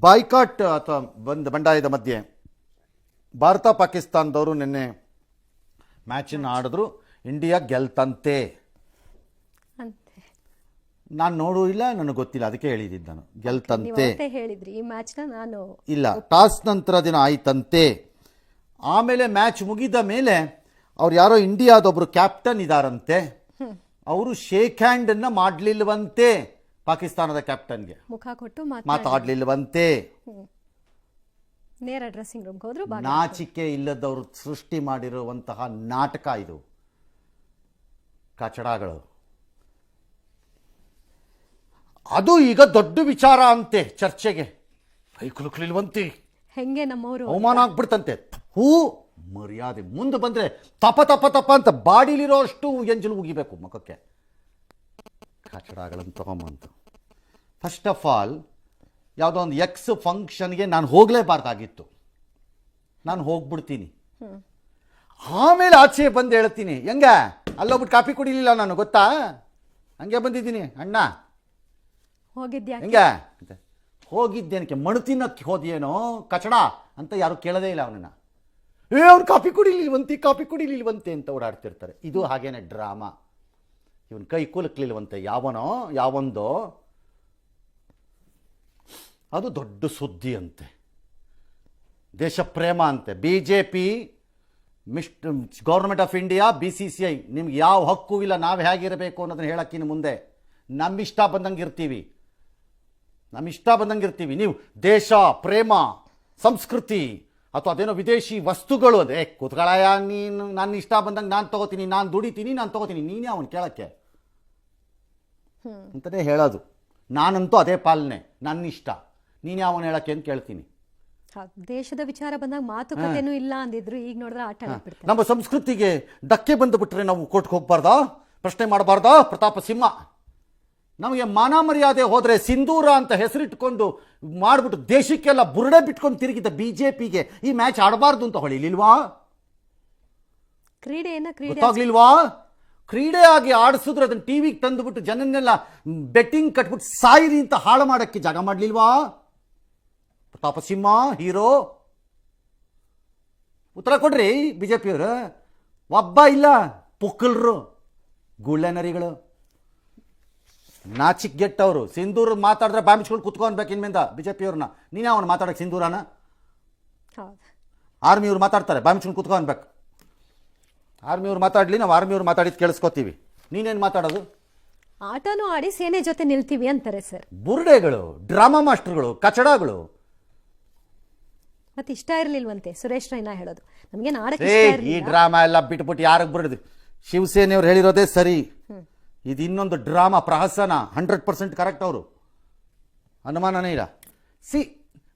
Boycott ಅಥವಾ ಬಂದ ಬಂಡಾಯದ ಮಧ್ಯೆ ಭಾರತ ಪಾಕಿಸ್ತಾನದವರು ನಿನ್ನೆ ಮ್ಯಾಚನ್ನು ಆಡಿದ್ರು. ಇಂಡಿಯಾ ಗೆಲ್ತಂತೆ. ನಾನು ನೋಡು ಇಲ್ಲ ನನಗೆ ಗೊತ್ತಿಲ್ಲ ಅದಕ್ಕೆ ಹೇಳಿದ್ದೀನಿ ನಾನು. ಗೆಲ್ತಂತೆ. ಹೇಳಿದ್ರಿ ಈ ಮ್ಯಾಚ್ನ ನಾನು ಇಲ್ಲ ಟಾಸ್ ನಂತರ ದಿನ ಆಯ್ತಂತೆ. ಆಮೇಲೆ ಮ್ಯಾಚ್ ಮುಗಿದ ಮೇಲೆ ಅವ್ರು ಯಾರೋ ಇಂಡಿಯಾದೊಬ್ರು ಕ್ಯಾಪ್ಟನ್ ಇದಾರಂತೆ. ಅವರು ಶೇಕ್ ಹ್ಯಾಂಡನ್ನು ಮಾಡ್ಲಿಲ್ವಂತೆ. ಪಾಕಿಸ್ತಾನದ ಕ್ಯಾಪ್ಟನ್ಗೆ. ಮುಖ ಕೊಟ್ಟು ಮಾತಾಡಿ. ಮಾತಾಡ್ಲಿಲ್ವಂತೆ. ನೇರ ಡ್ರೆಸ್ಸಿಂಗ್ ರೂಮ್ಗೆ ಹೋದ್ರು ನಾಚಿಕೆ ಇಲ್ಲದವರು ಸೃಷ್ಟಿ ಮಾಡಿರುವಂತಹ ನಾಟಕ ಇದು. ಕಚಡಗಳು. ಅದು ಈಗ ದೊಡ್ಡ ವಿಚಾರ ಅಂತೆ ಚರ್ಚೆಗೆ. ಕೈ ಕುಲುಕ್ಲಿಲ್ವಂತೆ. ಹೆಂಗೆ ನಮ್ಮವರು ಅವಮಾನ ಆಗ್ಬಿಡ್ತಂತೆ. ಹೂ ಮರ್ಯಾದೆ. ಮುಂದೆ ಬಂದ್ರೆ ತಪ ತಪ ತಪ ಅಂತ ಬಾಡಿಲಿರೋ ಅಷ್ಟು ಎಂಜಲು ಉಗಿಬೇಕು ಮುಖಕ್ಕೆ. ಕಚಡಗಳನ್ನು ತಗೊಂಬಂತು. ಫಸ್ಟ್ ಆಫ್ ಆಲ್ ಯಾವುದೋ ಒಂದು ಎಕ್ಸ್ ಫಂಕ್ಷನ್ಗೆ ನಾನು ಹೋಗಲೇಬಾರ್ದಾಗಿತ್ತು. ನಾನು ಹೋಗ್ಬಿಡ್ತೀನಿ. ಆಮೇಲೆ ಆಚೆ ಬಂದು ಹೇಳ್ತೀನಿ ಹೆಂಗ? ಅಲ್ಲೋಗ್ಬಿಟ್ಟು ಕಾಫಿ ಕುಡಿಲಿಲ್ಲ ನಾನು ಗೊತ್ತಾ? ಹಂಗೆ ಬಂದಿದ್ದೀನಿ ಅಣ್ಣ. ಹೋಗಿದ್ಯಾ ಹೆಂಗ? ಅಂತ. ಹೋಗಿದ್ದೇನಕ್ಕೆ ಮಣು ತಿನ್ನೋಕ್ಕೆ ಹೋದೇನೋ ಕಚಡ? ಅಂತ ಯಾರು ಕೇಳದೇ ಇಲ್ಲ ಅವನನ್ನ. ಏ ಅವ್ರು ಕಾಫಿ ಕುಡಿಲಿಲ್ವಂತೆ ಕಾಫಿ ಕುಡಿಲಿಲ್ವಂತೆ ಅಂತ ಓಡಾಡ್ತಿರ್ತಾರೆ. ಇದು ಹಾಗೇನೆ ಡ್ರಾಮಾ. ಇವನ್ ಕೈ ಕುಲಕ್ಲಿಲ್ವಂತೆ ಯಾವನೋ ಯಾವೊಂದೋ. ಅದು ದೊಡ್ಡ ಸುದ್ದಿ ಅಂತೆ ದೇಶ ಪ್ರೇಮ ಅಂತೆ. B J P mist government of India B C C I ನಿಮ್ಗೆ ಯಾವ ಹಕ್ಕು ಇಲ್ಲ ನಾವು ಹೇಗಿರಬೇಕು ಅನ್ನೋದನ್ನ ಹೇಳೋಕ್ಕಿನ್ನು ಮುಂದೆ. ನಮ್ಮ ಇಷ್ಟ ಬಂದಂಗೆ ಇರ್ತೀವಿ ನಮ್ಮ ಇಷ್ಟ ಬಂದಂಗೆ ಇರ್ತೀವಿ ನೀವು ದೇಶ ಪ್ರೇಮ ಸಂಸ್ಕೃತಿ ಅಥವಾ ಅದೇನೋ ವಿದೇಶಿ ವಸ್ತುಗಳು ಅದೇ ಕೂತ್ಗಳಯ ನೀನು ನನ್ನ ಇಷ್ಟ ಬಂದಂಗೆ ನಾನು ತಗೋತೀನಿ ನಾನು ದುಡಿತೀನಿ ನಾನು ತಗೋತೀನಿ ನೀನೇ ಅವನು ಕೇಳಕ್ಕೆ. ಅಂತಲೇ ಹೇಳೋದು. ನಾನಂತೂ ಅದೇ ಪಾಲನೆ. ನನ್ನ ಇಷ್ಟ ನೀನೇ ಅವನು ಹೇಳಕ್ಕೆ ಅಂತ ಕೇಳ್ತೀನಿ. ದೇಶದ ವಿಚಾರ ಬಂದಾಗ ಮಾತುಕತೆನೂ ಇಲ್ಲ ಅಂದಿದ್ರು ಈಗ ನೋಡಿದ್ರೆ ಆಟ ನಮ್ಮ ಸಂಸ್ಕೃತಿಗೆ ಧಕ್ಕೆ ಬಂದುಬಿಟ್ರೆ ನಾವು ಕೋರ್ಟ್ಗೆ ಹೋಗ್ಬಾರ್ದಾ? ಪ್ರಶ್ನೆ ಮಾಡಬಾರ್ದಾ? ಪ್ರತಾಪ ಸಿಂಹ. ನಮಗೆ ಮಾನ ಮರ್ಯಾದೆ ಹೋದರೆ ಸಿಂಧೂರ ಅಂತ ಹೆಸರಿಟ್ಕೊಂಡು ಮಾಡಿಬಿಟ್ಟು ದೇಶಕ್ಕೆಲ್ಲ ಬುರುಡೆ ಬಿಟ್ಕೊಂಡು ತಿರುಗಿದ ಬಿ ಜೆ ಪಿಗೆ ಈ ಮ್ಯಾಚ್ ಆಡಬಾರ್ದು ಅಂತ ಹೊಳಿಲಿಲ್ವಾ ಕ್ರೀಡೆಯನ್ನ ಕ್ರೀಡೆ. ಗೊತ್ತಾಗ್ಲಿಲ್ವಾ? ಕ್ರೀಡೆ ಆಗಿ ಆಡಿಸಿದ್ರೆ ಅದನ್ನ ಟಿವಿಗೆ ತಂದುಬಿಟ್ಟು ಜನನ್ನೆಲ್ಲ ಬೆಟ್ಟಿಂಗ್ ಕಟ್ಬಿಟ್ಟು ಸಾಯಿರಿ ಅಂತ ಹಾಳು ಮಾಡೋಕ್ಕೆ ಜಾಗ ಮಾಡಲಿಲ್ವಾ? ಪ್ರತಾಪ ಸಿಂಹ ಹೀರೋ. ಉತ್ತರ ಕೊಡ್ರಿ ಬಿ ಜೆ ಪಿಯವರು ಒಬ್ಬ ಇಲ್ಲ ಪುಕ್ಕಲ್ರು ಗುಳ್ಳೆನರಿಗಳು ನಾಚಿಕ್ ಗೆಟ್ಟವರು ಸಿಂಧೂರ್ ಮಾತಾಡಿದ್ರೆ ಬಾಂಬಿಸ್ಕೊಂಡು ಕುತ್ಕೊನ್ಬೇಕು ಇನ್ಮಿಂದ ಬಿ ಜೆ ಪಿಯವ್ರನ್ನ ನೀನೇ ಅವನು ಮಾತಾಡೋಕೆ ಸಿಂಧೂರನ? ಹೌದು. ಆರ್ಮಿಯವ್ರು ಮಾತಾಡ್ತಾರೆ ಬಾಂಬಿಸ್ಕೊಂಡು ಆರ್ಮಿ ಆರ್ಮಿಯವ್ರು ಮಾತಾಡಲಿ ನಾವು ಆರ್ಮಿಯವ್ರು ಮಾತಾಡಿದ್ದು ಕೇಳಿಸ್ಕೊತೀವಿ. ನೀನೇನು ಮಾತಾಡೋದು? ಆಟನೂ ಆಡಿ ಸೇನೆ ಜೊತೆ ನಿಲ್ತೀವಿ ಅಂತಾರೆ ಸರ್. ಬುರುಡೆಗಳು ಡ್ರಾಮಾ ಮಾಸ್ಟರ್ಗಳು ಕಚಡಗಳು ಮತ್ತೆ ಇಷ್ಟ ಇರಲಿಲ್ವಂತೆ. ಸುರೇಶ್ ರೈನಾ ಹೇಳೋದು. ನಮ್ಗೆ ಆಡಕ್ಕೆ ಏ ಇಷ್ಟ ಈ ಇರ್ಲಿಲ್ಲ. ಡ್ರಾಮಾ ಎಲ್ಲ ಬಿಟ್ಬಿಟ್ಟು ಯಾರಿಗೆ ಬರೋದು? ಶಿವಸೇನೆಯವ್ರು ಹೇಳಿರೋದೇ ಸರಿ. ಇದು ಇನ್ನೊಂದು ಡ್ರಾಮಾ ಪ್ರಹಸನ ಹಂಡ್ರೆಡ್ ಪರ್ಸೆಂಟ್ ಕರೆಕ್ಟ್ ಅವರು. ಅನುಮಾನನೇ ಇಲ್ಲ. ಸಿ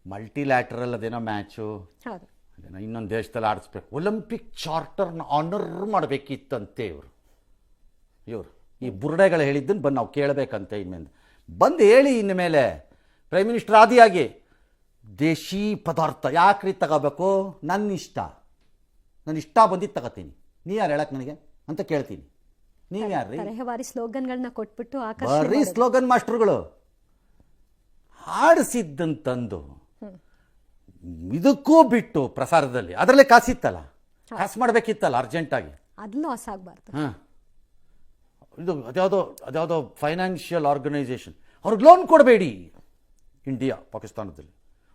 ಮಲ್ಟಿಲ್ಯಾಟ್ರಲ್ ಅದೇನೋ ಮ್ಯಾಚು ಹೌದು. ಅದೇನೋ ಇನ್ನೊಂದು ದೇಶದಲ್ಲಿ ಆಡಿಸ್ಬೇಕು. ಒಲಿಂಪಿಕ್ ಚಾರ್ಟರ್ನ ಆನರ್ ಮಾಡಬೇಕಿತ್ತಂತೆ ಇವರು. ಇವರು ಈ ಬುರುಡೆಗಳು ಹೇಳಿದ್ದನ್ನು ಬಂದು ನಾವು ಕೇಳಬೇಕಂತೆ ಇನ್ಮೇಲೆ. ಬಂದು ಹೇಳಿ ಇನ್ನು ಮೇಲೆ ಪ್ರೈಮ್ ಮಿನಿಸ್ಟರ್ ಆದಿಯಾಗಿ. ದೇಶಿ ಪದಾರ್ಥ. ಯಾಕ್ರಿ ತಗೋಬೇಕು? ನನ್ನ ಇಷ್ಟ ನನ್ನ ಇಷ್ಟ ಬಂದಿದ್ದು ತಗೋತೀನಿ. ನೀ ಯಾರು ಹೇಳಕ್ ನನಗೆ? ಅಂತ ಕೇಳ್ತೀನಿ. ನೀವು ಯಾರ್ರಿ? ತರಹೇವಾರಿ ಸ್ಲೋಗನ್ಗಳನ್ನ ಕೊಟ್ಬಿಟ್ಟು ಆಕರ್ಷಣೆ ಸ್ಲೋಗನ್ ಮಾಸ್ಟರ್ಗಳು. ಹಾಡಿಸಿದ್ದಂತಂದು ಇದಕ್ಕೂ ಬಿಟ್ಟು ಪ್ರಸಾರದಲ್ಲಿ ಅದರಲ್ಲೇ ಕಾಸಿತ್ತಲ್ಲ? ಕಾಸು ಮಾಡ್ಬೇಕಿತ್ತಲ್ಲ ಅರ್ಜೆಂಟಾಗಿ? ಆಗಿ ಲಾಸ್ ಆಗಬಾರ್ದು ಹಾಂ. ಇದು ಅದ್ಯಾವುದೋ ಅದ್ಯಾವುದೋ ಫೈನಾನ್ಷಿಯಲ್ ಆರ್ಗನೈಸೇಷನ್ ಅವ್ರಿಗೆ ಲೋನ್ ಕೊಡಬೇಡಿ. ಇಂಡಿಯಾ ಪಾಕಿಸ್ತಾನದಲ್ಲಿ.